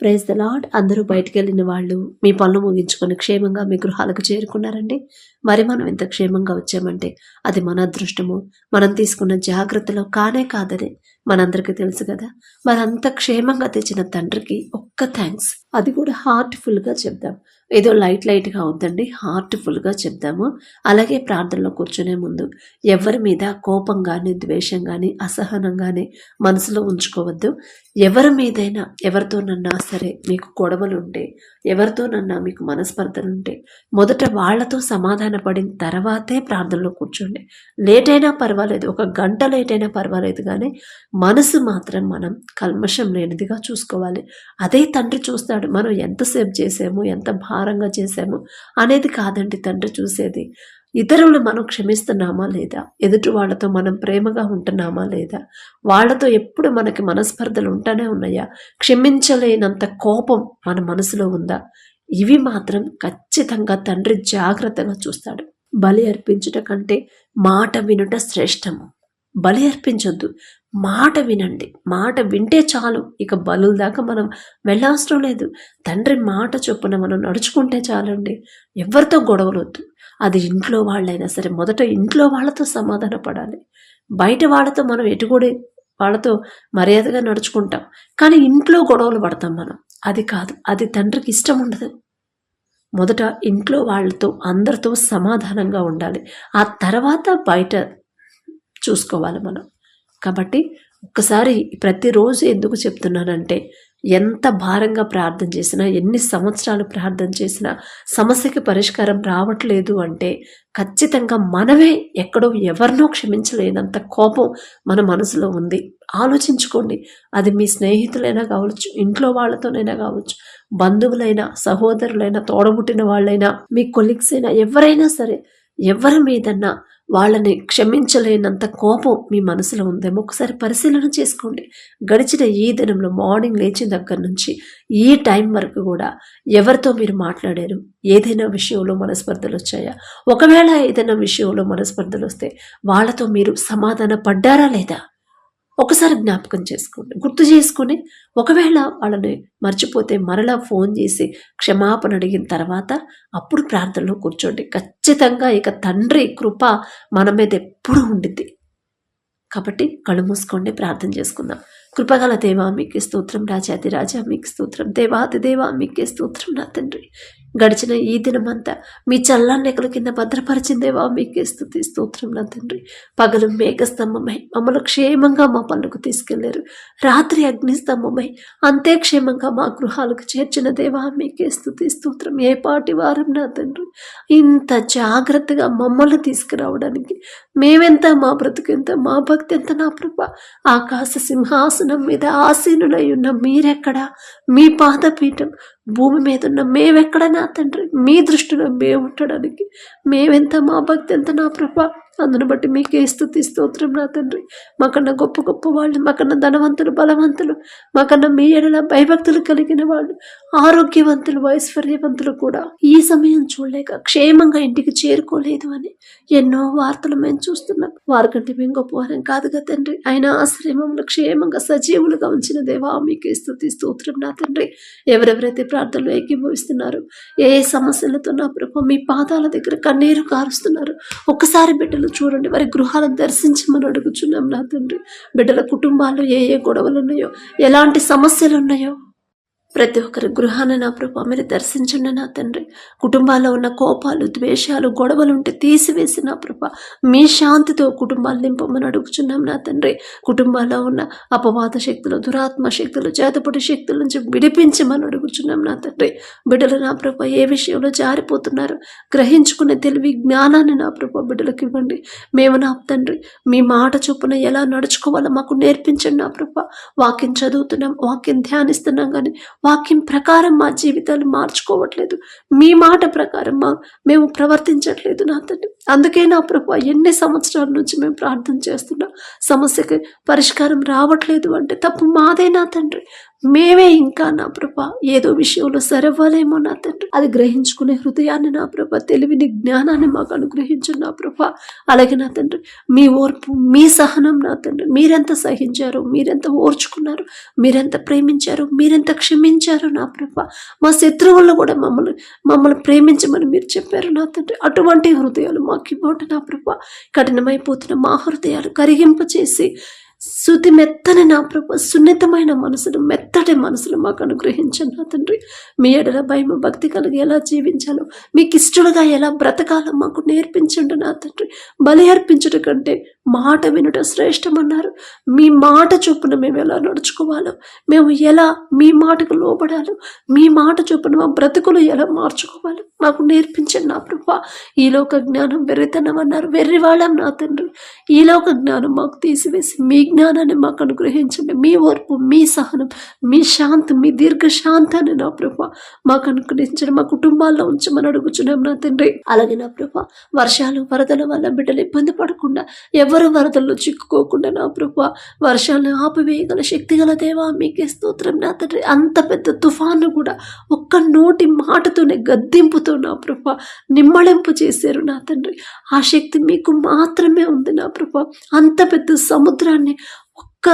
Praise the lord అందరూ బయటికి వెళ్ళిన వాళ్ళు మీ పనులు ముగించుకొని క్షేమంగా మీ గృహాలకు చేరుకున్నారండి. మరి మనం ఎంత క్షేమంగా వచ్చామంటే అది మన అదృష్టము మనం తీసుకున్న జాగ్రత్తలో కానే కాదని మనందరికీ తెలుసు కదా. మరి అంత క్షేమంగా తెచ్చిన తండ్రికి ఒక్క థ్యాంక్స్ అది కూడా హార్ట్ఫుల్గా చెప్దాం. ఏదో లైట్ లైట్గా అవుతండి హార్ట్ఫుల్గా చెప్దాము. అలాగే ప్రార్థనలో కూర్చునే ముందు ఎవరి మీద కోపం కానీ ద్వేషం కానీ అసహనం కానీ మనసులో ఉంచుకోవద్దు. ఎవరి మీదైనా ఎవరితోనన్నా సరే మీకు గొడవలు ఉంటే ఎవరితోనన్నా మీకు మనస్పర్ధలు ఉంటే మొదట వాళ్ళతో సమాధాన పడిన తర్వాతే ప్రార్థనలో కూర్చోండి. లేట్ అయినా పర్వాలేదు ఒక గంట లేట్ అయినా పర్వాలేదు కానీ మనసు మాత్రం మనం కల్మషం లేనిదిగా చూసుకోవాలి. అదే తండ్రి చూస్తాడు మనం ఎంతసేపు చేసాము ఎంత భారంగా చేసాము అనేది కాదండి తండ్రి చూసేది. ఇతరులు మనం క్షమిస్తున్నామా లేదా? ఎదుటి వాళ్ళతో మనం ప్రేమగా ఉంటున్నామా లేదా? వాళ్ళతో ఎప్పుడు మనకి మనస్పర్ధలు ఉంటానే ఉన్నాయా? క్షమించలేనంత కోపం మన మనసులో ఉందా? ఇవి మాత్రం ఖచ్చితంగా తండ్రి జాగ్రత్తగా చూస్తాడు. బలి అర్పించుట కంటే మాట వినుట శ్రేష్టము. బలి అర్పించొద్దు. మాట వినండి. మాట వింటే చాలు. ఇక బలుల దాకా మనం వెళ్ళవసరం లేదు. తండ్రి మాట చొప్పున మనం నడుచుకుంటే చాలండి. ఎవరితో గొడవలొద్దు. అది ఇంట్లో వాళ్ళైనా సరే మొదట ఇంట్లో వాళ్ళతో సమాధాన పడాలి. బయట వాళ్ళతో మనం ఎటుగూడే వాళ్ళతో మర్యాదగా నడుచుకుంటాం. కానీ ఇంట్లో గొడవలు పడతాం మనం. అది కాదు. అది తండ్రికి ఇష్టం ఉండదు. మొదట ఇంట్లో వాళ్ళతో అందరితో సమాధానంగా ఉండాలి. ఆ తర్వాత బయట చూసుకోవాలి మనం. కాబట్టి ఒక్కసారి ప్రతిరోజు ఎందుకు చెప్తున్నానంటే ఎంత భారంగా ప్రార్థన చేసినా ఎన్ని సంవత్సరాలు ప్రార్థన చేసినా సమస్యకి పరిష్కారం రావట్లేదు అంటే ఖచ్చితంగా మనమే ఎక్కడో ఎవరినో క్షమించలేనంత కోపం మన మనసులో ఉంది. ఆలోచించుకోండి. అది మీ స్నేహితులైనా కావచ్చు ఇంట్లో వాళ్ళతోనైనా కావచ్చు బంధువులైనా సహోదరులైనా తోడబుట్టిన వాళ్ళైనా మీ కొలీగ్స్ అయినా ఎవరైనా సరే ఎవరి మీదన్నా వాళ్ళని క్షమించలేనంత కోపం మీ మనసులో ఉందేమో ఒకసారి పరిశీలన చేసుకోండి. గడిచిన ఈ దినంలో మార్నింగ్ లేచిన దగ్గర నుంచి ఈ టైం వరకు కూడా ఎవరితో మీరు మాట్లాడారు? ఏదైనా విషయంలో మనస్పర్ధలు వచ్చాయా? ఒకవేళ ఏదైనా విషయంలో మనస్పర్ధలు వస్తే వాళ్ళతో మీరు సమాధాన పడ్డారా లేదా? ఒకసారి జ్ఞాపకం చేసుకోండి. గుర్తు చేసుకుని ఒకవేళ వాళ్ళని మర్చిపోతే మరలా ఫోన్ చేసి క్షమాపణ అడిగిన తర్వాత అప్పుడు ప్రార్థనలో కూర్చోండి. ఖచ్చితంగా ఇక తండ్రి కృప మన మీద ఎప్పుడూ ఉండిద్ది. కాబట్టి కళ్ళు మూసుకోండి ప్రార్థన చేసుకుందాం. కృపగల దేవా మీకే స్తోత్రం రాజాది రాజా మీకు స్తోత్రం దేవాది దేవా మీకే స్తోత్రం నా తండ్రి. గడిచిన ఈ దినమంతా మీ చల్లాన్ని ఎక్కల కింద భద్రపరిచిందేవా? మీకే స్థుతి స్తోత్రం నా తండ్రి. పగలు మేఘస్తంభమై మమ్మల్ని క్షేమంగా మా పనులకు తీసుకెళ్ళారు. రాత్రి అగ్నిస్తంభమై అంతే క్షేమంగా మా గృహాలకు చేర్చిన దేవా మీకే స్థుతి స్తోత్రం. ఏ పాటి వారం నా తండ్రి? ఇంత జాగ్రత్తగా మమ్మల్ని తీసుకురావడానికి మేమెంత మా బ్రతుకెంత మా భక్తి ఎంత నా ప్రభ? ఆకాశ సింహాసనం మీద ఆసీనులై ఉన్న మీరెక్కడా? మీ పాదపీఠం భూమి మీద ఉన్న మేమెక్కడ నా తండ్రి మీ దృష్టిలో మేము ఉండడానికి మేమెంత మా భక్తి ఎంత నా ప్రభా? అందును బట్టి మీకే స్థుతి స్తోత్రం నా తండ్రి. మాకన్నా గొప్ప గొప్ప వాళ్ళు మాకన్నా ధనవంతులు బలవంతులు మాకన్నా మీ ఎడల భయభక్తులు కలిగిన వాళ్ళు ఆరోగ్యవంతులు ఐశ్వర్యవంతులు కూడా ఈ సమయం చూడలేక క్షేమంగా ఇంటికి చేరుకోలేదు అని ఎన్నో వార్తలు మేము చూస్తున్నాం. వారికంటే మేము గొప్పవారం కాదుగా తండ్రి. ఆయన ఆశ్రమంలో క్షేమంగా సజీవులుగా ఉంచిన దేవా మీకే స్థుతి స్తోత్రం నా తండ్రి. ఎవరెవరైతే ప్రార్థనలు ఏకీభవిస్తున్నారు ఏ సమస్యలతో నా ప్రభు మీ పాదాల దగ్గర కన్నీరు కారుస్తున్నారు ఒక్కసారి బిడ్డలు చూడండి వారి గృహాలను దర్శించమని అడుగుచున్నాం నా తండ్రి. బిడ్డల కుటుంబాల్లో ఏ ఏ గొడవలు ఉన్నాయో ఎలాంటి సమస్యలు ఉన్నాయో ప్రతి ఒక్కరి గృహాన్ని నా ప్రభా మీరు దర్శించండి నా తండ్రి. కుటుంబాల్లో ఉన్న కోపాలు ద్వేషాలు గొడవలు ఉంటే తీసివేసి నా ప్రభా మీ శాంతితో కుటుంబాలు నింపమని అడుగుచున్నాం నా తండ్రి. కుటుంబాల్లో ఉన్న అపవాద శక్తులు దురాత్మ శక్తులు చేతపడి శక్తుల నుంచి విడిపించమని అడుగుచున్నాం నా తండ్రి. బిడ్డలు నా ప్రభా ఏ విషయంలో జారిపోతున్నారు? గ్రహించుకునే తెలివి జ్ఞానాన్ని నా ప్రభా బిడ్డలకు ఇవ్వండి. మేము నా తండ్రి మీ మాట చొప్పున ఎలా నడుచుకోవాలో మాకు నేర్పించండి నా ప్రభా. వాక్యం చదువుతున్నాం వాక్యం ధ్యానిస్తున్నాం కానీ వాక్యం ప్రకారం మా జీవితాలు మార్చుకోవట్లేదు. మీ మాట ప్రకారం మా మేము ప్రవర్తించట్లేదు నా తండ్రి. అందుకే నా ప్రభు ఎన్ని సంవత్సరాల నుంచి మేము ప్రార్థన చేస్తున్నాం. సమస్యకి పరిష్కారం రావట్లేదు అంటే తప్పు మాదే నా తండ్రి. మేమే ఇంకా నా ప్రభ ఏదో విషయంలో సరవ్వాలేమో నా తండ్రి. అది గ్రహించుకునే హృదయాన్ని నా ప్రభ తెలివిని జ్ఞానాన్ని మాకు అనుగ్రహించు నా ప్రభ. అలాగే నా తండ్రి మీ ఓర్పు మీ సహనం నా తండ్రి. మీరెంత సహించారు మీరెంత ఓర్చుకున్నారు మీరెంత ప్రేమించారు మీరెంత క్షమించారు నా ప్రభ. మా శత్రువులను కూడా మమ్మల్ని మమ్మల్ని ప్రేమించమని మీరు చెప్పారు నా తండ్రి. అటువంటి హృదయాలు మాకు ఇవ్వండి నా ప్రభ. కఠినమైపోతున్న మా హృదయాలు కరిగింప చేసి శృతి మెత్తని నా ప్రభు సున్నితమైన మనసులు మెత్తటి మనసులు మాకు అనుగ్రహించండి నా తండ్రి. మీ ఎడల భయం భక్తి కలిగి ఎలా జీవించాలో మీకు ఇష్టలుగా ఎలా బ్రతకాలో మాకు నేర్పించండి నా తండ్రి. బలి అర్పించడం కంటే మాట వినుట శ్రేష్టమన్నారు. మీ మాట చొప్పున మేము ఎలా నడుచుకోవాలో మేము ఎలా మీ మాటకు లోబడాలో మీ మాట చొప్పున మా బ్రతుకులు ఎలా మార్చుకోవాలో మాకు నేర్పించండి నా ప్రభా. ఈ లోక జ్ఞానం వెర్రితనం అన్నారు వెర్రివాళ్ళం నా తండ్రి. ఈ లోక జ్ఞానం మాకు తీసివేసి మీ జ్ఞానాన్ని మాకు అనుగ్రహించండి. మీ ఓర్పు మీ సహనం మీ శాంతి మీ దీర్ఘశాంతాన్ని నా ప్రభా మాకు అనుగ్రహించండి. మా కుటుంబాల్లో ఉంచమని అడుగుచున్నాం నా తండ్రి. అలాగే నా ప్రభా వర్షాలు వరదల వల్ల బిడ్డలు ఇబ్బంది పడకుండా ఎవరు వరదల్లో చిక్కుకోకుండా నా ప్రభు వర్షాలను ఆపివేయగల శక్తి గల దేవా మీకే స్తోత్రం నా తండ్రి. అంత పెద్ద తుఫాను కూడా ఒక్క నోటి మాటతోనే గద్దింపుతో నా ప్రభు నిమ్మళింపు చేశారు నా తండ్రి. ఆ శక్తి మీకు మాత్రమే ఉంది నా ప్రభు. అంత పెద్ద సముద్రాన్ని ఒక్క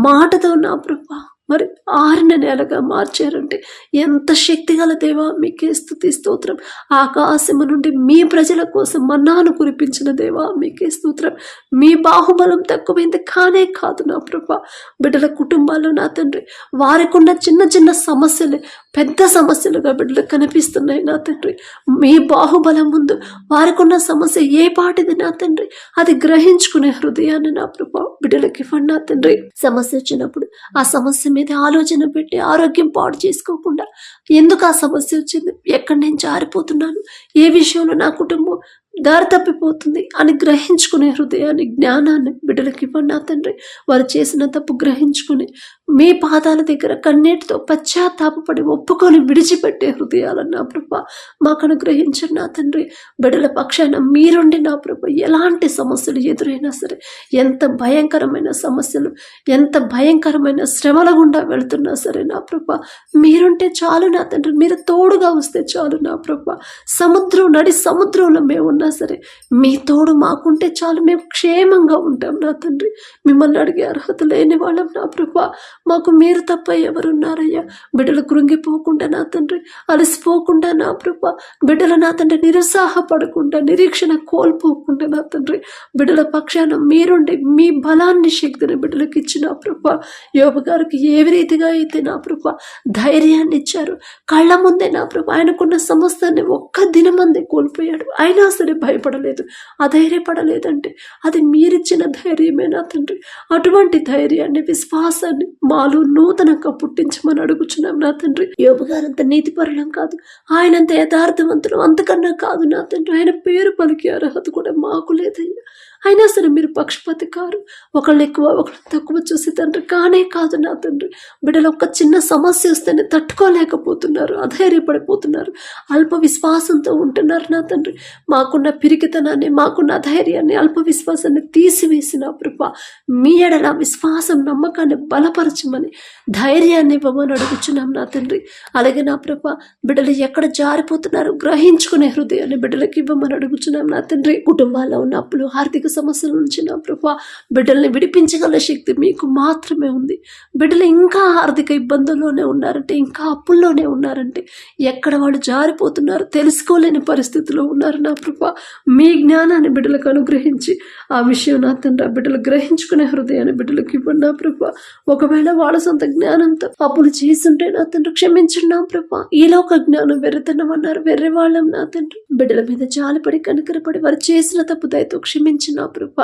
మాటతో నా ప్రభా మరి ఆరిన నేలగా మార్చారంటే ఎంత శక్తిగల దేవా మీకే స్థుతి స్తోత్రం. ఆకాశము నుండి మీ ప్రజల కోసం మన్నాను కురిపించిన దేవా మీకే స్తోత్రం. మీ బాహుబలం తక్కువైంది కానే కాదు నా ప్రభ. బిడ్డల కుటుంబాల్లో నా తండ్రి వారికున్న చిన్న చిన్న సమస్యలే పెద్ద సమస్యలుగా బిడ్డలకు కనిపిస్తున్నాయి నా తండ్రి. మీ బాహుబలం ముందు వారికున్న సమస్య ఏ పాటిది నా తండ్రి? అది గ్రహించుకునే హృదయాన్ని నా ప్రభా బిడ్డలకి ఇవ్వండి నా తండ్రి. సమస్య వచ్చినప్పుడు ఆ సమస్య మీద ఆలోచన పెట్టి ఆరోగ్యం పాడు చేసుకోకుండా ఎందుకు ఆ సమస్య వచ్చింది? ఎక్కడి నేను జారిపోతున్నాను ఏ విషయంలో నా కుటుంబం దారి తప్పిపోతుంది అని గ్రహించుకునే హృదయాన్ని జ్ఞానాన్ని బిడ్డలకి ఇవ్వండి నా తండ్రి. వారు చేసిన తప్పు గ్రహించుకుని మీ పాదాల దగ్గర కన్నీటితో పశ్చాత్తాపడి ఒప్పుకొని విడిచిపెట్టే హృదయాలను నా ప్రభ మాకు అనుగ్రహించండి నా తండ్రి. బిడల పక్షాన మీరుండి నా ప్రభ ఎలాంటి సమస్యలు ఎదురైనా సరే ఎంత భయంకరమైన సమస్యలు ఎంత భయంకరమైన శ్రమల గుండా వెళుతున్నా సరే నా ప్రభ మీరుంటే చాలు నా తండ్రి. మీరు తోడుగా వస్తే చాలు నా ప్రభ. సముద్రం నడి సముద్రంలో మేము ఉన్నా సరే మీ తోడు మాకుంటే చాలు. మేము క్షేమంగా ఉంటాం నా తండ్రి. మిమ్మల్ని అడిగే అర్హత లేని వాళ్ళం నా ప్రభ. మాకు మీరు తప్ప ఎవరున్నారయ్యా? బిడ్డలు కృంగిపోకుండా నా తండ్రి అలసిపోకుండా నా ప్రభ. బిడ్డల నా తండ్రి నిరుత్సాహపడకుండా నిరీక్షణ కోల్పోకుండా నా తండ్రి. బిడ్డల పక్షాన మీరుండి మీ బలాన్ని శక్తిని బిడ్డలకు ఇచ్చిన ప్రభ. యోబు గారికి ఏ రీతిగా అయితే నా ప్రభ ధైర్యాన్ని ఇచ్చారు కళ్ళ ముందే నా ప్రభ ఆయనకున్న సమస్తాన్ని ఒక్క దినమందే కోల్పోయాడు. అయినా సరే భయపడలేదు అధైర్యపడలేదంటే అది మీరిచ్చిన ధైర్యమే నా తండ్రి. అటువంటి ధైర్యాన్ని విశ్వాసాన్ని మాలో నూతనంగా పుట్టించమని అడుగుచున్నాం నా తండ్రి. యోబు గారంత నీతిపరులం కాదు. ఆయనంత యథార్థవంతులు. అంతకన్నా కాదు నా తండ్రి. ఆయన పేరు పలికే అర్హత కూడా మాకు లేదయ్యా. అయినా సరే మీరు పక్షపాతి కారు. ఒకళ్ళు ఎక్కువ ఒకళ్ళు తక్కువ చూసి తండ్రి కానే కాదు నా తండ్రి. బిడ్డలు ఒక చిన్న సమస్య వస్తేనే తట్టుకోలేకపోతున్నారు అధైర్యపడిపోతున్నారు అల్ప విశ్వాసంతో ఉంటున్నారు నా తండ్రి. మాకున్న పిరికితనాన్ని మాకున్న అధైర్యాన్ని అల్ప విశ్వాసాన్ని తీసివేసిన కృప మీ ఎడల విశ్వాసం నమ్మకాన్ని బలపరచమని ధైర్యాన్ని ఇవ్వమని అడుగుచున్నాం నా తండ్రి. అలాగే నా ప్రభ బిడ్డలు ఎక్కడ జారిపోతున్నారు గ్రహించుకునే హృదయాన్ని బిడ్డలకి ఇవ్వమని అడుగుచున్నాం నా తండ్రి. కుటుంబాల్లో ఉన్న అప్పులు ఆర్థిక సమస్యల నుంచి నా ప్రభ బిడ్డల్ని విడిపించగల శక్తి మీకు మాత్రమే ఉంది. బిడ్డలు ఇంకా ఆర్థిక ఇబ్బందుల్లోనే ఉన్నారంటే ఇంకా అప్పుల్లోనే ఉన్నారంటే ఎక్కడ వాళ్ళు జారిపోతున్నారు తెలుసుకోలేని పరిస్థితిలో ఉన్నారు నా ప్రభ. మీ జ్ఞానాన్ని బిడ్డలకు అనుగ్రహించి ఆ విషయం నా తండ్రి బిడ్డలు గ్రహించుకునే హృదయాన్ని బిడ్డలకు ఇవ్వండి నా ప్రభ. ఒకవేళ వాళ్ళ సొంత జ్ఞానంతో అప్పులు చేస్తుంటే నా తండ్రి క్షమించండి నా ప్రభ. ఈలోక జ్ఞానం వెర్రితనమన్నారు వెర్రి వాళ్ళం నా తండ్రి. బిడ్డల మీద జాలిపడి కనికరపడి వారు చేసిన తప్పు దయతో క్షమించిన నా ప్రభ.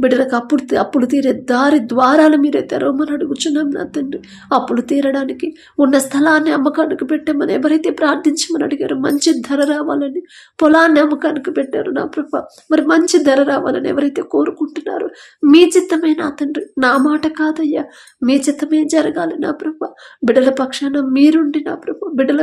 బిడ్డలకు అప్పుడు అప్పులు తీరే దారి ద్వారాలు మీరే తెరవమని అడుగుచున్నాం నా తండ్రి. అప్పులు తీరడానికి ఉన్న స్థలాన్ని అమ్మకానికి పెట్టామని ఎవరైతే ప్రార్థించమని అడిగారో మంచి ధర రావాలని పొలాన్ని అమ్మకానికి పెట్టారు నా ప్రభ. మరి మంచి ధర రావాలని ఎవరైతే కోరుకుంటున్నారో మీ చిత్తమే నా తండ్రి. నా మాట కాదయ్యా. మీ చిత్తమే జరగాలి నా ప్రభ. బిడ్డల పక్షాన మీరుండి నా ప్రభ. బిడ్డల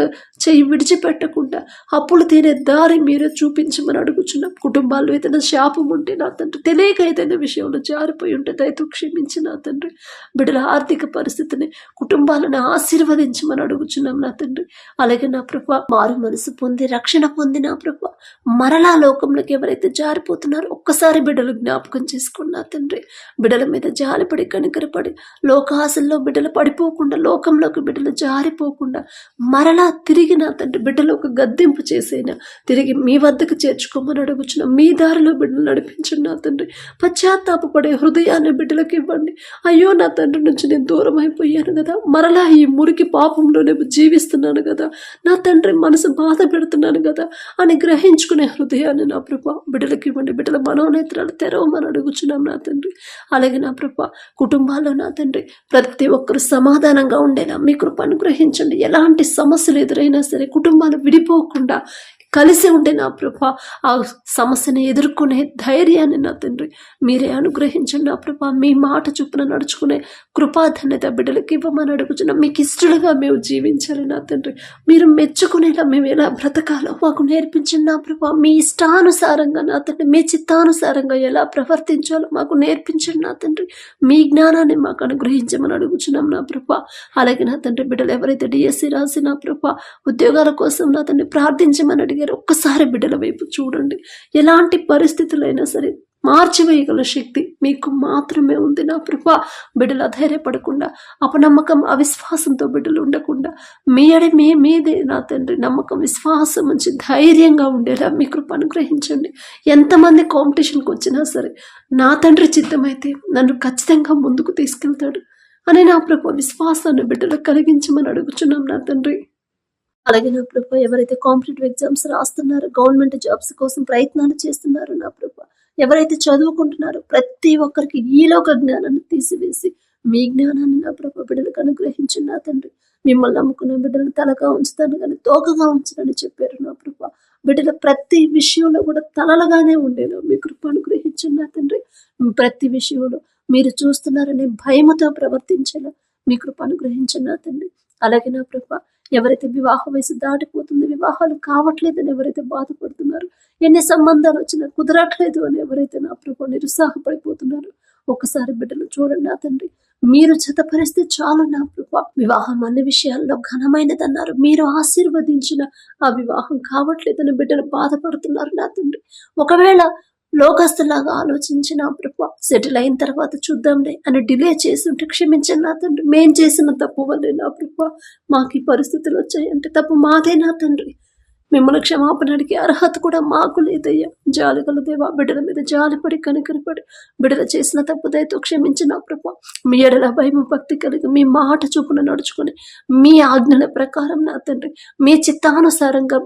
చెయ్యి విడిచిపెట్టకుండా అప్పులు తీరే దారి మీరే చూపించమని అడుగుచున్నాం. కుటుంబాల్లో ఏదైనా శాపం ఉంటే నా తండ్రి ఉంటే తెలియక ఏదైనా విషయంలో జారిపోయి ఉంటే దయతో క్షమించి నా తండ్రి. బిడ్డల ఆర్థిక పరిస్థితిని కుటుంబాలను ఆశీర్వదించమని అడుగుచున్నాం నా తండ్రి. అలాగే నా ప్రభ మారు మనసు పొంది రక్షణ పొంది నా ప్రభ. మరలా లోకంలోకి ఎవరైతే జారిపోతున్నారో ఒక్కసారి బిడ్డలు జ్ఞాపకం చేసుకోండి నా తండ్రి. బిడ్డల మీద జాలిపడి కనికరపడి లోకాశల్లో బిడ్డలు పడిపోకుండా లోకంలోకి బిడ్డలు జారిపోకుండా మరలా తిరిగి నా తండ్రి బిడ్డలు ఒక గద్దెంపు చేసేనా? తిరిగి మీ వద్దకు చేర్చుకోమని అడుగుచున్నాం. మీ దారిలో బిడ్డలు నడిపించండి నా తండ్రి పశ్చాత్తాపడే హృదయాన్ని బిడ్డలకు ఇవ్వండి. అయ్యో నా తండ్రి నుంచి నేను దూరం అయిపోయాను కదా. మరలా ఈ మురికి పాపంలోనే జీవిస్తున్నాను కదా. నా తండ్రి మనసు బాధ పెడుతున్నాను కదా అని గ్రహించుకునే హృదయాన్ని నా ప్రభా బిడ్డలకు ఇవ్వండి. బిడ్డల మనోనేత్రాలు తెరవమని అడుగుచున్నాం నా తండ్రి. అలాగే నా ప్రభా కుటుంబాల్లో నా తండ్రి ప్రతి ఒక్కరు సమాధానంగా ఉండేలా మీ కృప అనుగ్రహించండి ఎలాంటి సమస్యలు ఎదురైనా సరే కుటుంబాలు విడిపోకుండా కలిసి ఉండే నా ప్రభ ఆ సమస్యని ఎదుర్కొనే ధైర్యాన్ని నా తండ్రి మీరే అనుగ్రహించండి నా ప్రభ. మీ మాట చొప్పున నడుచుకునే కృపాధన్యత బిడ్డలకి ఇవ్వమని అడుగుచున్నాం. మీకు ఇష్టలుగా మేము జీవించాలి నా తండ్రి. మీరు మెచ్చుకునేలా మేము ఎలా బ్రతకాలో మాకు నేర్పించిన నా ప్రభా. మీ ఇష్టానుసారంగా నా తండ్రి మీ చిత్తానుసారంగా ఎలా ప్రవర్తించాలో మాకు నేర్పించండి నా తండ్రి. మీ జ్ఞానాన్ని మాకు అనుగ్రహించమని అడుగుచున్నాం నా ప్రభా. అలాగే నా తండ్రి బిడ్డలు ఎవరైతే డిఎస్సి రాసి నా ప్రభా ఉద్యోగాల కోసం నా తండ్రి ప్రార్థించమని అడిగారు ఒక్కసారి బిడ్డల వైపు చూడండి. ఎలాంటి పరిస్థితులైనా సరే మార్చివేయగల శక్తి మీకు మాత్రమే ఉంది నా ప్రభ. బిడ్డలు అధైర్యపడకుండా అపనమ్మకం అవిశ్వాసంతో బిడ్డలు ఉండకుండా మీ అడి మీ మీదే నా తండ్రి నమ్మకం విశ్వాసం నుంచి ధైర్యంగా ఉండేలా మీ కృప అనుగ్రహించండి. ఎంతమంది కాంపిటీషన్కి వచ్చినా సరే నా తండ్రి చిత్తమైతే నన్ను ఖచ్చితంగా ముందుకు తీసుకెళ్తాడు అని నా ప్రభు విశ్వాసాన్ని బిడ్డలకు కలిగించమని అడుగుచున్నాం నా తండ్రి. అలాగే నా ప్రభు ఎవరైతే కాంపిటేటివ్ ఎగ్జామ్స్ రాస్తున్నారో గవర్నమెంట్ జాబ్స్ కోసం ప్రయత్నాలు చేస్తున్నారో నా ప్రభు ఎవరైతే చదువుకుంటున్నారో ప్రతి ఒక్కరికి ఈలోక జ్ఞానాన్ని తీసివేసి మీ జ్ఞానాన్ని నా ప్రభ బిడ్డలకు అనుగ్రహించిన నా తండ్రి. మిమ్మల్ని నమ్ముకున్న బిడ్డలు తలగా ఉంచుతాను కానీ తోకగా ఉంచునని చెప్పారు నా ప్రభ. బిడ్డల ప్రతి విషయంలో కూడా తలలుగానే ఉండేలా మీ కృప అనుగ్రహించిన నా తండ్రి. ప్రతి విషయంలో మీరు చూస్తున్నారనే భయముతో ప్రవర్తించేలా మీ కృప అనుగ్రహించిన నా తండ్రి. అలాగే నా ప్రభ ఎవరైతే వివాహ వయసు దాటిపోతుంది వివాహాలు కావట్లేదని ఎవరైతే బాధపడుతున్నారు ఎన్ని సంబంధాలు వచ్చినా కుదరట్లేదు అని ఎవరైతే నా ప్రభు నిరుత్సాహపడిపోతున్నారు ఒకసారి బిడ్డలు చూడండి నా తండ్రి. మీరు జతపరిస్తే చాలు నా ప్రభ. వివాహం అన్ని విషయాల్లో ఘనమైనదన్నారు. మీరు ఆశీర్వదించిన ఆ వివాహం కావట్లేదని బిడ్డలు బాధపడుతున్నారు నా తండ్రి. ఒకవేళ లోకస్తులాగా ఆలోచించిన ప్రభు సెటిల్ అయిన తర్వాత చూద్దాంలే అని డిలే చేస్తుంటే క్షమించండి నా తండ్రి. మేం చేసిన తప్పు వల్లే నా ప్రభు మాకు ఈ పరిస్థితులు వచ్చాయంటే తప్పు మాదే నా తండ్రి. మిమ్మల్ని క్షమాపణ అడిగే అర్హత కూడా మాకు లేదయ్యా. జాలి కలదేవా బిడ్డల మీద జాలిపడి కనికరపడి బిడ్డల చేసిన తప్పు దయతో క్షమించిన ప్రభు. మీ ఎడల భయం భక్తి కలిగి మీ మాట చూపున నడుచుకుని మీ ఆజ్ఞల ప్రకారం నా తండ్రి. మీ చిత్తానుసారంగా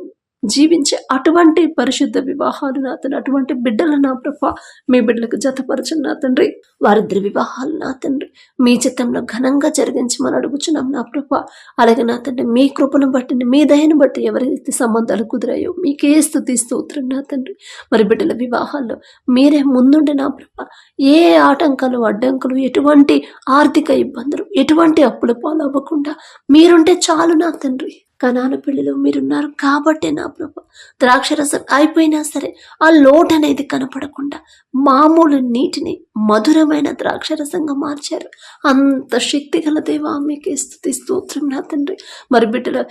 జీవించే అటువంటి పరిశుద్ధ వివాహాలు నా తండ్రి అటువంటి బిడ్డలు నా ప్రభ మీ బిడ్డలకు జతపరచండి నా తండ్రి. వారిద్దరి వివాహాలు నా తండ్రి. మీ చిత్తంలో ఘనంగా జరిగించమని అడుగుచున్నాం నా ప్రభ. అలాగే నా తండ్రి మీ కృపను బట్టి మీ దయను బట్టి ఎవరైతే సంబంధాలు కుదిరాయో మీకే స్థుతి స్తోత్రం నా తండ్రి. మరి బిడ్డల వివాహాల్లో మీరే ముందుండే నా ప్రభ. ఏ ఆటంకాలు అడ్డంకులు ఎటువంటి ఆర్థిక ఇబ్బందులు ఎటువంటి అప్పుల పాలు అవ్వకుండా మీరుంటే చాలు నా తండ్రి. కనాను పెళ్ళిలో మీరున్నారు కాబట్టే నా ప్రభ. ద్రాక్షరసం అయిపోయినా సరే ఆ లోటు అనేది కనపడకుండా మామూలు నీటిని మధురమైన ద్రాక్షరసంగా మార్చారు. అంత శక్తి గల దేవా మీకే స్థుతి స్తోత్రం నా తండ్రి. మరి బిడ్డల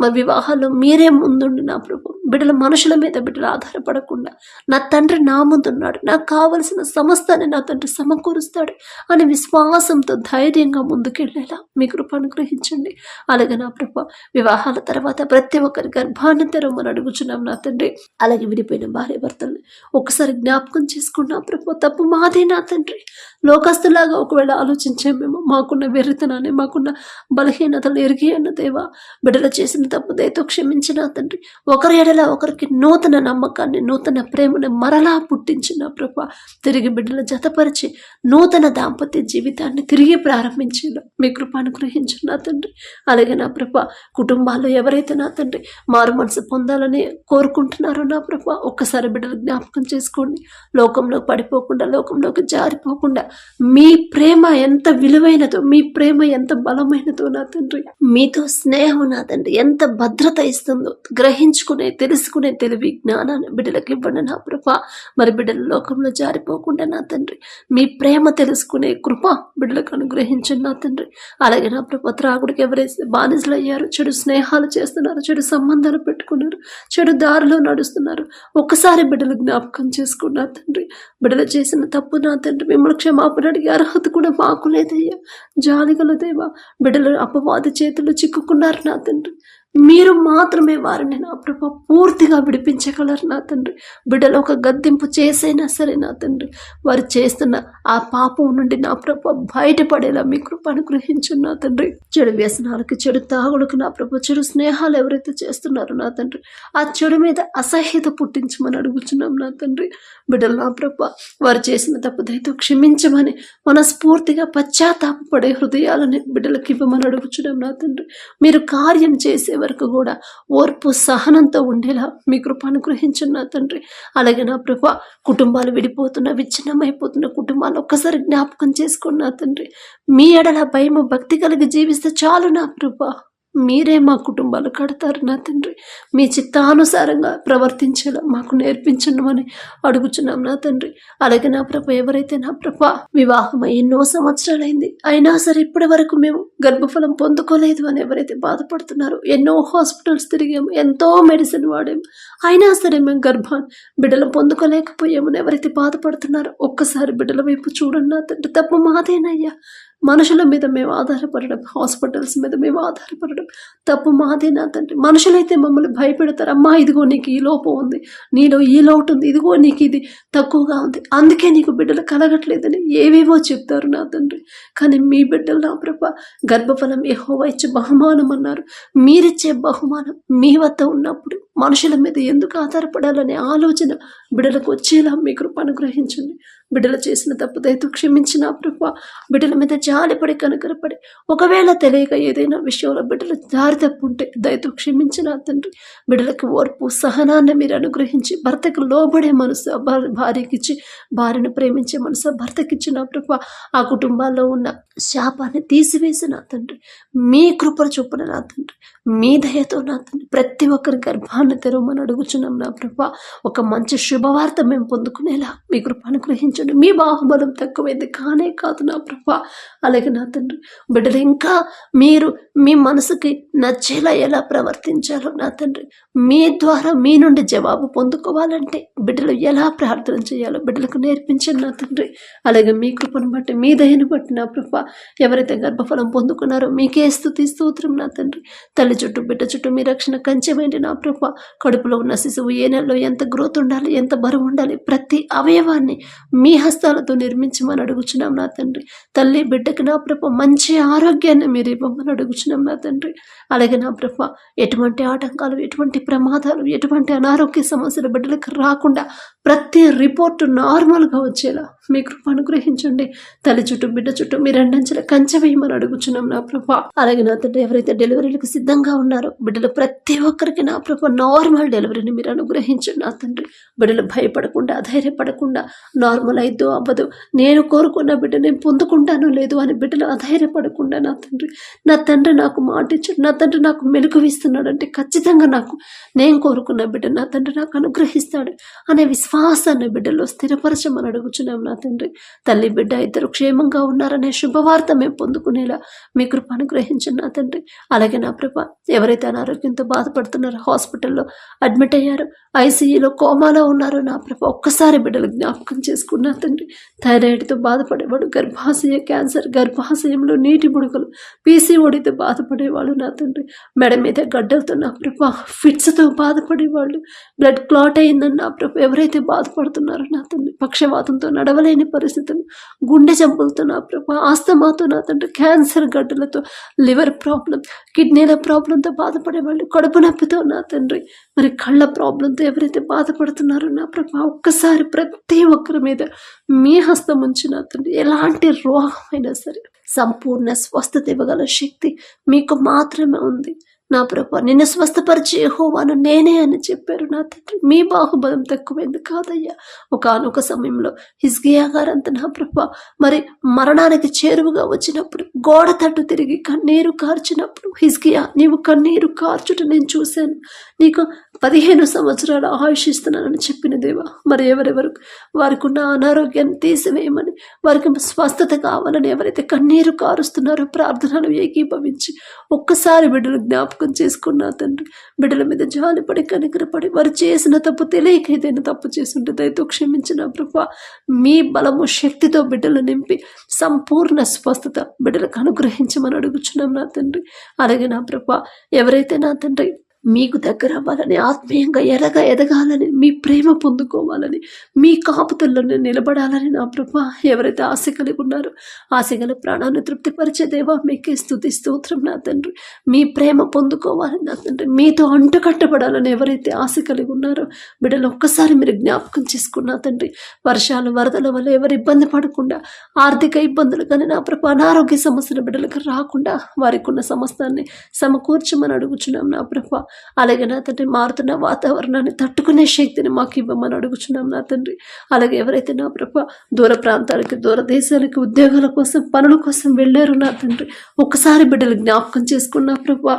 మరి వివాహాల్లో మీరే ముందుండి నా ప్రభు. బిడ్డల మనుషుల మీద బిడ్డలు ఆధారపడకుండా నా తండ్రి నా ముందున్నాడు నాకు కావలసిన సమస్తాన్ని నా తండ్రి సమకూరుస్తాడు అని విశ్వాసంతో ధైర్యంగా ముందుకెళ్ళేలా మీ కృప అనుగ్రహించండి. అలాగే నా ప్రభ వివాహాల తర్వాత ప్రతి ఒక్కరి గర్భాన్ని తెరవమని అడుగుచున్నాం నా తండ్రి. అలాగే విడిపోయిన భార్య భర్తల్ని ఒకసారి జ్ఞాపకం చేసుకున్నా ప్రభు తప్పు మాదే నా తండ్రి. లోకస్తులాగా ఒకవేళ ఆలోచించే మేము మాకున్న వెర్రితనాన్ని మాకున్న బలహీనతలు ఎరిగి అన్న దేవా బిడ్డలు చేసిన తప్పు దయతో క్షమించిన తండ్రి. ఒకరి ఎడల ఒకరికి నూతన నమ్మకాన్ని నూతన ప్రేమను మరలా పుట్టించిన ప్రభ తిరిగి బిడ్డలు జతపరిచి నూతన దాంపత్య జీవితాన్ని తిరిగి ప్రారంభించిన మీ కృప అనుగ్రహించు నా తండ్రి. అలాగే నా ప్రభ కుటుంబాల్లో ఎవరైతే నా తండ్రి మారు మనసు పొందాలని కోరుకుంటున్నారో నా ప్రభ ఒక్కసారి బిడ్డలు జ్ఞాపకం చేసుకోండి. లోకంలో పడిపోకుండా లోకంలోకి జారిపోకుండా మీ ప్రేమ ఎంత విలువైనదో మీ ప్రేమ ఎంత బలమైనదో నా తండ్రి. మీతో స్నేహం నా తండ్రి ఎంత భద్రత ఇస్తుందో గ్రహించుకునే తెలుసుకునే తెలివి జ్ఞానాన్ని బిడ్డలకు ఇవ్వండి నా ప్రభ. మరి బిడ్డల లోకంలో జారిపోకుండా నా తండ్రి మీ ప్రేమ తెలుసుకునే కృప బిడ్డలకు అనుగ్రహించండి నా తండ్రి. అలాగే నా ప్రభ త్రాగుడికి ఎవరైతే బానిసలు అయ్యారు చెడు స్నేహాలు చేస్తున్నారు చెడు సంబంధాలు పెట్టుకున్నారు చెడు దారిలో నడుస్తున్నారు ఒక్కసారి బిడ్డలు జ్ఞాపకం చేసుకున్నా తండ్రి. బిడ్డలు చేసిన తప్పు నా తండ్రి మిమ్మల్ని క్షమాపణ అడిగే అర్హత కూడా మాకు లేదయ్యా. జాలిగల దేవా బిడ్డలు అపవాది చేతులు చిక్కుకున్నారు నా తండ్రి. మీరు మాత్రమే వారిని నా ప్రభ పూర్తిగా విడిపించగలరు నా తండ్రి. బిడ్డలు ఒక గద్దింపు చేసైనా సరే నా తండ్రి. వారు చేస్తున్న ఆ పాపం నుండి నా ప్రభ బయటపడేలా మీ కృప అనుగ్రహించు నా తండ్రి. చెడు వ్యసనాలకి చెడు తాగుడుకు నా ప్రభ చెడు స్నేహాలు ఎవరైతే చేస్తున్నారో నా తండ్రి. ఆ చెడు మీద అసహ్యత పుట్టించమని అడుగుచున్నాం నా తండ్రి. బిడ్డలు నా ప్రభ వారు చేసిన తప్పుదైతే క్షమించమని మనస్ఫూర్తిగా పశ్చాత్తాపడే హృదయాలని బిడ్డలకు ఇవ్వమని అడుగుచున్నాం నా తండ్రి. మీరు కార్యం చేసేవారు వరకు కూడా ఓర్పు సహనంతో ఉండేలా మీ కృప అనుగ్రహించండి తండ్రి. అలాగే నా ప్రభ కుటుంబాలు విడిపోతున్న విచ్ఛిన్నమైపోతున్న కుటుంబాలు ఒక్కసారి జ్ఞాపకం చేసుకున్న తండ్రి. మీ ఎడల భయము భక్తి కలిగి జీవిస్తే చాలు నా ప్రభా. మీరే మా కుటుంబాలు కడతారు నా తండ్రి. మీ చిత్తానుసారంగా ప్రవర్తించేలా మాకు నేర్పించమని అడుగుచున్నాం నా తండ్రి. అలాగే నా ప్రభ ఎవరైతే నా ప్రభ వివాహం ఎన్నో సంవత్సరాలైంది అయినా సరే ఇప్పటి వరకు మేము గర్భఫలం పొందుకోలేదు అని ఎవరైతే బాధపడుతున్నారో ఎన్నో హాస్పిటల్స్ తిరిగాము ఎంతో మెడిసిన్ వాడాము అయినా సరే మేము గర్భం బిడ్డలు పొందుకోలేకపోయామని ఎవరైతే బాధపడుతున్నారో ఒక్కసారి బిడ్డల వైపు చూడండి నా తండ్రి. తప్పు మాదేనయ్యా. మనుషుల మీద మేము ఆధారపడడం హాస్పిటల్స్ మీద మేము ఆధారపడడం తప్పు మాదే నా తండ్రి. మనుషులైతే మమ్మల్ని భయపెడతారు అమ్మా ఇదిగో నీకు ఈ లోపం ఉంది నీలో ఈ లోటు ఉంది ఇదిగో నీకు ఇది తక్కువగా ఉంది అందుకే నీకు బిడ్డలు కలగట్లేదని ఏవేవో చెప్తారు నా తండ్రి. కానీ మీ బిడ్డలు నా ప్రభ గర్భఫలం యెహోవా ఇచ్చే బహుమానం అన్నారు. మీరిచ్చే బహుమానం మీ వద్ద ఉన్నప్పుడు మనుషుల మీద ఎందుకు ఆధారపడాలనే ఆలోచన బిడ్డలకు వచ్చేలా మీ కృప అనుగ్రహించండి బిడ్డలు చేసిన తప్పు దయతో క్షమించిన ప్రభ. బిడ్డల మీద జాలిపడి కనకరపడి. ఒకవేళ తెలియక ఏదైనా విషయంలో బిడ్డలు దారి తప్పుంటే దయతో క్షమించిన తండ్రి. బిడ్డలకు ఓర్పు సహనాన్ని మీరు అనుగ్రహించి భర్తకు లోబడే మనసు భార్యకిచ్చి భార్యను ప్రేమించే మనసు భర్తకిచ్చిన ప్రభ. ఆ కుటుంబాల్లో ఉన్న శాపాన్ని తీసివేసిన తండ్రి. మీ కృపల చొప్పున నా తండ్రి. మీ దయతో నా తండ్రి. ప్రతి ఒక్కరి గర్భాన్ని తెరవమని అడుగుచున్నాం నా ప్రభ. ఒక మంచి శుభవార్త మేము పొందుకునేలా మీ కృప అనుగ్రహించండి మీ బాహుబలం తక్కువైంది. కానే కాదు నా ప్రభ. అలాగే నా తండ్రి. బిడ్డలు ఇంకా మీరు మీ మనసుకి నచ్చేలా ఎలా ప్రవర్తించాలో నా తండ్రి. మీ ద్వారా మీ నుండి జవాబు పొందుకోవాలంటే బిడ్డలు ఎలా ప్రార్థన చేయాలో బిడ్డలకు నేర్పించండి నా తండ్రి. అలాగే మీ కృపను బట్టి మీ దయను బట్టి నా ప్రభ ఎవరైతే గర్భఫలం పొందుకున్నారో మీకే స్థుతి స్తోత్రం నా తండ్రి. తల్లి చుట్టూ బిడ్డ చుట్టూ మీ రక్షణ కంచెమైంది నా ప్రభ. కడుపులో ఉన్న శిశువు ఏ నెలలో ఎంత గ్రోత్ ఉండాలి ఎంత బరువు ఉండాలి ప్రతి అవయవాన్ని మీ హస్తాలతో నిర్మించమని అడుగుచున్నాం నా తండ్రి. తల్లి బిడ్డకి నా ప్రభ మంచి ఆరోగ్యాన్ని మీరు ఇవ్వమని అడుగుచున్నాం నా తండ్రి. అలాగే నా ప్రభ ఎటువంటి ఆటంకాలు ఎటువంటి ప్రమాదాలు ఎటువంటి అనారోగ్య సమస్యలు బిడ్డలకు రాకుండా ప్రతి రిపోర్టు నార్మల్గా వచ్చేలా మీ కృప అనుగ్రహించండి. తల్లి చుట్టూ బిడ్డ చుట్టూ మీరు రెండంచెల కంచె వేయమని అడుగుచున్నాం నా ప్రభ. అలాగే నా తండ్రి ఎవరైతే డెలివరీలకు సిద్ధంగా ఉన్నారో బిడ్డలు ప్రతి ఒక్కరికి నా ప్రభ నార్మల్ డెలివరీని మీరు అనుగ్రహించండి నా తండ్రి. బిడ్డలు భయపడకుండా అధైర్యపడకుండా నార్మల్ అయిద్దో అవ్వదు నేను కోరుకున్న బిడ్డ నేను పొందుకుంటానో లేదు అని బిడ్డలు అధైర్యపడకుండా నా తండ్రి. నా తండ్రి నాకు మాట ఇచ్చాడు నా తండ్రి నాకు మెలుగువిస్తున్నాడు అంటే ఖచ్చితంగా నాకు నేను కోరుకున్న బిడ్డ నా తండ్రి నాకు అనుగ్రహిస్తాడు అనే విశ్వాసం విశ్వాసాన్ని బిడ్డలో స్థిరపరచమని అడుగుచున్నాం నా తండ్రి. తల్లి బిడ్డ ఇద్దరు క్షేమంగా ఉన్నారనే శుభవార్త మేము పొందుకునేలా మీ కృప అనుగ్రహించండి నా తండ్రి. అలాగే నా ప్రభ ఎవరైతే అనారోగ్యంతో బాధపడుతున్నారో హాస్పిటల్లో అడ్మిట్ అయ్యారో ఐసీయూలో కోమాలో ఉన్నారో నా ప్రభ ఒక్కసారి బిడ్డలు జ్ఞాపకం చేసుకున్నా తండ్రి. థైరాయిడ్తో బాధపడేవాడు గర్భాశయ క్యాన్సర్ గర్భాశయంలో నీటి బుడగలు పీసీఓడితో బాధపడేవాళ్ళు నా తండ్రి. మెడ మీద గడ్డలతో నా ప్రభ ఫిట్స్తో బాధపడేవాళ్ళు బ్లడ్ క్లాట్ అయిందని నా ప్రభ ఎవరైతే బాధపడుతున్నారు నా తండ్రి. పక్షవాతంతో నడవలేని పరిస్థితులు గుండె జబ్బులతో నా ప్రభ ఆస్తమాతో నా తండ్రి క్యాన్సర్ గడ్డలతో లివర్ ప్రాబ్లం కిడ్నీల ప్రాబ్లంతో బాధపడేవాళ్ళు కడుపు నొప్పితో నా తండ్రి. మరి కళ్ళ ప్రాబ్లంతో ఎవరైతే బాధపడుతున్నారో నా ప్రభ ఒక్కసారి ప్రతి ఒక్కరి మీద మీ హస్తం ఉంచి నా తండ్రి. ఎలాంటి రోగమైనా సరే సంపూర్ణ స్వస్థత ఇవ్వగల శక్తి మీకు మాత్రమే ఉంది. నా ప్రభా నిన్ను స్వస్థపరిచి హోవాను నేనే అని చెప్పారు నా తండ్రి. మీ బాహుబలం తక్కువైంది కాదయ్యా. ఒకనొక సమయంలో హిజ్గియా గారంత నా ప్రభా మరి మరణానికి చేరువుగా వచ్చినప్పుడు గోడ తట్టు తిరిగి కన్నీరు కార్చినప్పుడు హిజ్గియా నీవు కన్నీరు కార్చుట నేను చూశాను. నీకు పదిహేను సంవత్సరాల ఆయుషిస్తున్నానని చెప్పిన దేవా మరి ఎవరెవరు? వారికి ఉన్న అనారోగ్యాన్ని తీసివేయమని వారికి స్వస్థత కావాలని ఎవరైతే కన్నీరు కారుస్తున్నారో ప్రార్థనలు ఏకీభవించి ఒక్కసారి బిడ్డలు జ్ఞాపకం చేసుకున్నా తండ్రి. బిడ్డల మీద జాలిపడి కనికరపడి వారు చేసిన తప్పు తెలియక ఏదైనా తప్పు చేస్తుంటే దయతో క్షమించిన ప్రభా. మీ బలము శక్తితో బిడ్డలు నింపి సంపూర్ణ స్వస్థత బిడ్డలకు అనుగ్రహించమని అడుగుచున్నాం నా తండ్రి. అలాగే నా ప్రభా ఎవరైతే నా తండ్రి మీకు దగ్గర అవ్వాలని ఆత్మీయంగా ఎరగా ఎదగాలని మీ ప్రేమ పొందుకోవాలని మీ కాపుతల్లోనే నిలబడాలని నా ప్రభా ఎవరైతే ఆశ కలిగి ఉన్నారో ఆశ గల ప్రాణాన్ని తృప్తిపరిచే దేవా మీకే స్థుతి స్తోత్రం నా తండ్రి. మీ ప్రేమ పొందుకోవాలని నా తండ్రి. మీతో అంటుకట్టబడాలని ఎవరైతే ఆశ కలిగి ఉన్నారో బిడ్డలు ఒక్కసారి మీరు జ్ఞాపకం చేసుకున్నా తండ్రి వర్షాలు వరదల వల్ల ఎవరు ఇబ్బంది పడకుండా ఆర్థిక ఇబ్బందులు కానీ నా ప్రభా అనారోగ్య సమస్యలు బిడ్డలకు రాకుండా వారికి ఉన్న సమస్తాన్ని సమకూర్చమని అడుగుచున్నాం నా ప్రభా. అలాగే నా తండ్రి మారుతున్న వాతావరణాన్ని తట్టుకునే శక్తిని మాకు ఇవ్వమని అడుగుచున్నాం నా తండ్రి. అలాగే ఎవరైతే నా ప్రభ దూర ప్రాంతాలకి దూర దేశాలకి ఉద్యోగాల కోసం పనుల కోసం వెళ్ళారు నా తండ్రి ఒక్కసారి బిడ్డలు జ్ఞాపకం చేసుకున్నా ప్రభా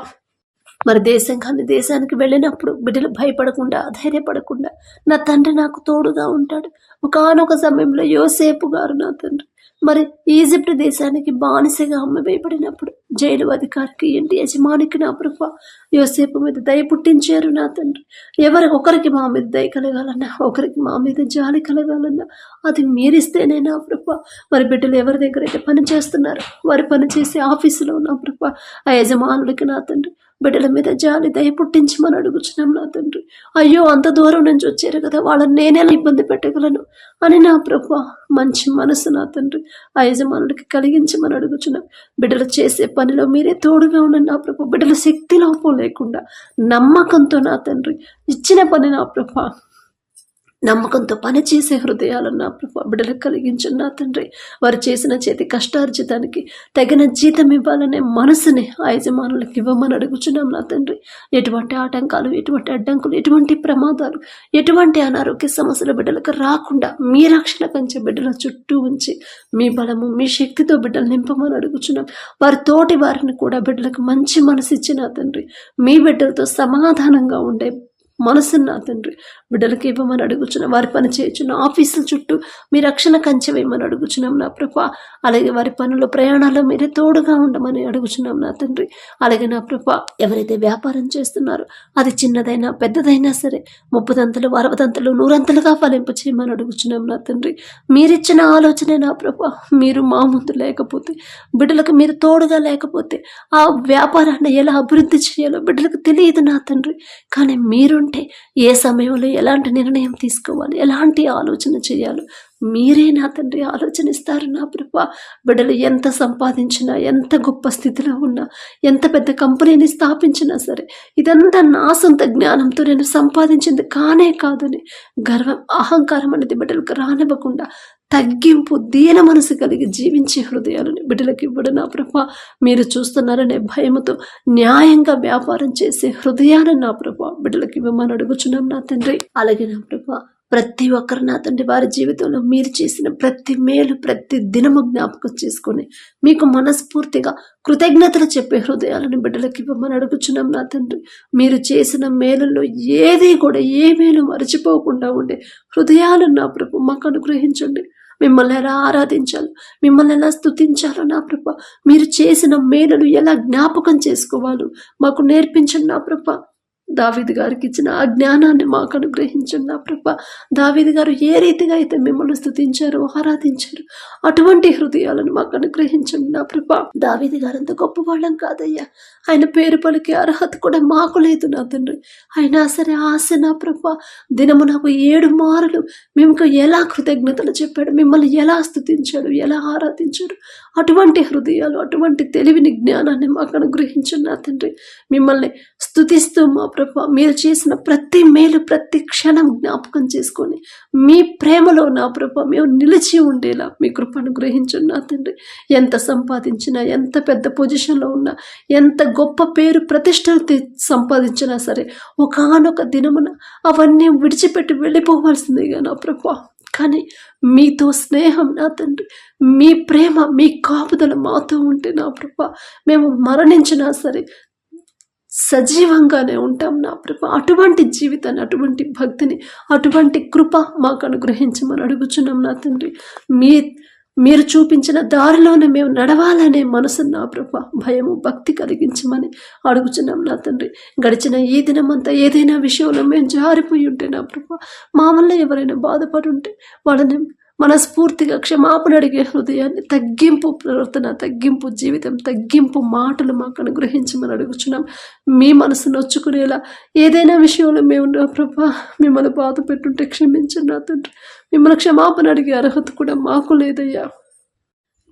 మరి దేశం కానీ దేశానికి వెళ్ళినప్పుడు బిడ్డలు భయపడకుండా ధైర్యపడకుండా నా తండ్రి నాకు తోడుగా ఉంటాడు. ఒకనొక సమయంలో యోసేపు గారు నా తండ్రి మరి ఈజిప్ట్ దేశానికి బానిసగా అమ్మవేయబడినప్పుడు జైలు అధికారికి ఇంటి యజమానికి నా ప్రభ యోసేపు మీద దయ పుట్టించారు నా తండ్రి. ఎవరి ఒకరికి మా మీద దయ కలగాలన్నా ఒకరికి మా మీద జాలి కలగాలన్నా అది మీరిస్తేనే నా ప్రభ. మరి బిడ్డలు ఎవరి దగ్గర అయితే పని చేస్తున్నారు వారి పని చేసే ఆఫీసులో నా ప్రభ ఆ యజమానుడికి నా తండ్రి. బిడ్డల మీద జాలి దయ పుట్టించమని అడుగుచున్నాం నా తండ్రి. అయ్యో అంత దూరం నుంచి వచ్చారు కదా వాళ్ళని నేనేలా ఇబ్బంది పెట్టగలను అని నా ప్రభు మంచి మనసు నా తండ్రి. ఆ యజమానుడికి కలిగించమని అడుగుచున్నాం. బిడ్డలు చేసే పనిలో మీరే తోడుగా ఉండండి నా ప్రభు. బిడ్డల శక్తి లోపం లేకుండా నమ్మకంతో నా తండ్రి ఇచ్చిన పని నా ప్రభు. నమ్మకంతో పనిచేసే హృదయాలను నా ప్రభు బిడ్డలకు కలిగించు నా తండ్రి. వారు చేసిన చేతి కష్టార్జితానికి తగిన జీతం ఇవ్వాలనే మనసుని ఆ యజమానులకు ఇవ్వమని అడుగుచున్నాం నా తండ్రి. ఎటువంటి ఆటంకాలు ఎటువంటి అడ్డంకులు ఎటువంటి ప్రమాదాలు ఎటువంటి అనారోగ్య సమస్యలు బిడ్డలకు రాకుండా మీ రక్షణ కంచే బిడ్డల చుట్టూ ఉంచి మీ బలము మీ శక్తితో బిడ్డలు నింపమని అడుగుచున్నాం. వారి తోటి వారిని కూడా బిడ్డలకు మంచి మనసు ఇచ్చిన తండ్రి. మీ బిడ్డలతో సమాధానంగా ఉండే మనసు నా తండ్రి బిడ్డలకి ఇవ్వమని అడుగుచున్నాం వారి పని చేయుచున్న ఆఫీసుల చుట్టూ మీ రక్షణ కంచె వేయమని అడుగుచున్నాం నా ప్రభా. అలాగే వారి పనుల ప్రయాణాల్లో మీరే తోడుగా ఉండమని అడుగుచున్నాం నా తండ్రి. అలాగే నా ప్రభా ఎవరైతే వ్యాపారం చేస్తున్నారో అది చిన్నదైనా పెద్దదైనా సరే ముప్పదంతలు అరవదంతలు నూరంతలుగా ఫలింప చేయమని అడుగుచున్నాం నా తండ్రి. మీరిచ్చిన ఆలోచనే నా ప్రభా మీరు మా ముందు లేకపోతే బిడ్డలకు మీరు తోడుగా లేకపోతే ఆ వ్యాపారాన్ని ఎలా అభివృద్ధి చేయాలో బిడ్డలకు తెలియదు నా తండ్రి. కానీ మీరు ఉంటే ఏ సమయంలో ఎలాంటి నిర్ణయం తీసుకోవాలి? ఎలాంటి ఆలోచన చేయాలి? మీరే నా తండ్రి ఆలోచన ఇస్తారు నా ప్రభా. బిడ్డలు ఎంత సంపాదించినా ఎంత గొప్ప స్థితిలో ఉన్నా ఎంత పెద్ద కంపెనీని స్థాపించినా సరే ఇదంతా నా సొంత జ్ఞానంతో నేను సంపాదించింది కానే కాదని గర్వం అహంకారం అనేది బిడ్డలకు రానివ్వకుండా తగ్గింపు దీన మనసు కలిగి జీవించే హృదయాలను బిడ్డలకు ఇవ్వడం నా ప్రభా. మీరు చూస్తున్నారనే భయముతో న్యాయంగా వ్యాపారం చేసే హృదయాలను నా ప్రభ బిడ్డలకు ఇవ్వమని అడుగుచున్నాం నా తండ్రి. అలాగే నా ప్రభ ప్రతి ఒక్కరు నా తండ్రి వారి జీవితంలో మీరు చేసిన ప్రతి మేలు ప్రతి దినము జ్ఞాపకం చేసుకొని మీకు మనస్ఫూర్తిగా కృతజ్ఞతలు చెప్పే హృదయాలను బిడ్డలకు ఇవ్వమని అడుగుచున్నాం నా తండ్రి. మీరు చేసిన మేలుల్లో ఏది కూడా ఏ మేలు మరచిపోకుండా ఉండే హృదయాలను నా ప్రభు మాకు అనుగ్రహించండి. మిమ్మల్ని ఎలా ఆరాధించాలో మిమ్మల్ని ఎలా స్తుతించాలో నా ప్రభ. మీరు చేసిన మేలును ఎలా జ్ఞాపకం చేసుకోవాలో మాకు నేర్పించండి నా ప్రభ. దావీది గారికి ఇచ్చిన ఆ జ్ఞానాన్ని మాకు అనుగ్రహించండి నా ప్రభ. దావీది గారు ఏ రీతిగా అయితే మిమ్మల్ని స్థుతించారు ఆరాధించారు అటువంటి హృదయాలను మాకు అనుగ్రహించండి నా ప్రభ. దావీది గారు అంత గొప్పవాళ్ళం కాదయ్యా. ఆయన పేరు పలికే అర్హత కూడా మాకు లేదు నా తండ్రి. అయినా సరే ఆశ నా ప్రభ. దినము నాకు ఏడు మారులు మేము ఎలా కృతజ్ఞతలు చెప్పాడు మిమ్మల్ని ఎలా స్థుతించాడు ఎలా ఆరాధించాడు. అటువంటి హృదయాలు అటువంటి తెలివిని జ్ఞానాన్ని మాకు అనుగ్రహించండి నా తండ్రి. మిమ్మల్ని స్థుతిస్తూ మా ప్రభు మీరు చేసిన ప్రతి మేలు ప్రతి క్షణం జ్ఞాపకం చేసుకొని మీ ప్రేమలో నా ప్రభు మేము నిలిచి ఉండేలా మీ కృపను అనుగ్రహించండి నా తండ్రి. ఎంత సంపాదించినా ఎంత పెద్ద పొజిషన్లో ఉన్నా ఎంత గొప్ప పేరు ప్రతిష్టలు తె- సంపాదించినా సరే ఒకానొక దినమున అవన్నీ విడిచిపెట్టి వెళ్ళిపోవాల్సిందిగా నా ప్రభు. కానీ మీతో స్నేహం నా తండ్రి మీ ప్రేమ మీ కాపుదల మాతో ఉంటే నా ప్రభా మేము మరణించినా సరే సజీవంగానే ఉంటాం నా ప్రభ. అటువంటి జీవితాన్ని అటువంటి భక్తిని అటువంటి కృప మాకు అనుగ్రహించమని అడుగుచున్నాం నా తండ్రి. మీ మీరు చూపించిన దారిలోనే మేము నడవాలనే మనసు నా ప్రభ భయము భక్తి కలిగించమని అడుగుచున్నాం నా తండ్రి. గడిచిన ఈ దినమంతా ఏదైనా విషయంలో మేము జారిపోయి ఉంటే నా ప్రభ మా వల్ల ఎవరైనా బాధపడి ఉంటే వాళ్ళని మనస్ఫూర్తిగా క్షమాపణ అడిగే హృదయాన్ని తగ్గింపు ప్రవర్తన తగ్గింపు జీవితం తగ్గింపు మాటలు మాకు అనుగ్రహించమని అడుగుచున్నాం. మీ మనసు నొచ్చుకునేలా ఏదైనా విషయంలో మేము ప్రభా. మిమ్మల్ని బాధ పెట్టుంటే క్షమించండి నా తండ్రి. మిమ్మల్ని క్షమాపణ అడిగే అర్హత కూడా మాకు లేదయ్యా.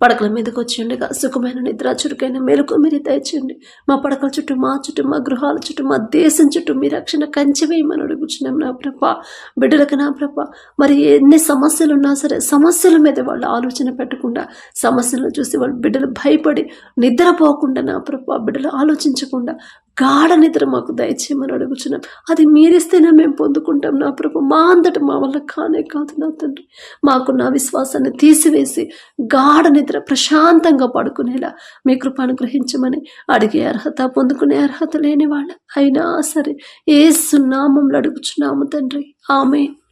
పడకల మీదకి వచ్చిండగా సుఖమైన నిద్ర చురుకైన మెలకు మీరు దయచేయండి. మా పడకల చుట్టూ మా చుట్టూ మా గృహాల చుట్టూ మా దేశం చుట్టూ మీ రక్షణ కంచివేయమని అడుగుచున్నాం నా ప్రభ. బిడ్డలకు నా ప్రభ. మరి ఎన్ని సమస్యలు ఉన్నా సరే సమస్యల మీద వాళ్ళు ఆలోచన పెట్టకుండా సమస్యలను చూసి వాళ్ళు బిడ్డలు భయపడి నిద్రపోకుండా నా ప్రభ బిడ్డలు ఆలోచించకుండా గాఢ నిద్ర మాకు దయచేయమని అడుగుచున్నాం. అది మీరిస్తేనే మేము పొందుకుంటాం. నా ప్రభు మా అంతట మా వల్ల కానే కాదు నా తండ్రి. మాకు నా విశ్వాసాన్ని తీసివేసి గాఢ నిద్ర ప్రశాంతంగా పడుకునేలా మీ కృప అనుగ్రహించమని అడిగే అర్హత పొందుకునే అర్హత లేని వాళ్ళ అయినా సరే ఏ సున్నామంలో అడుగుచున్నాము తండ్రి. ఆమె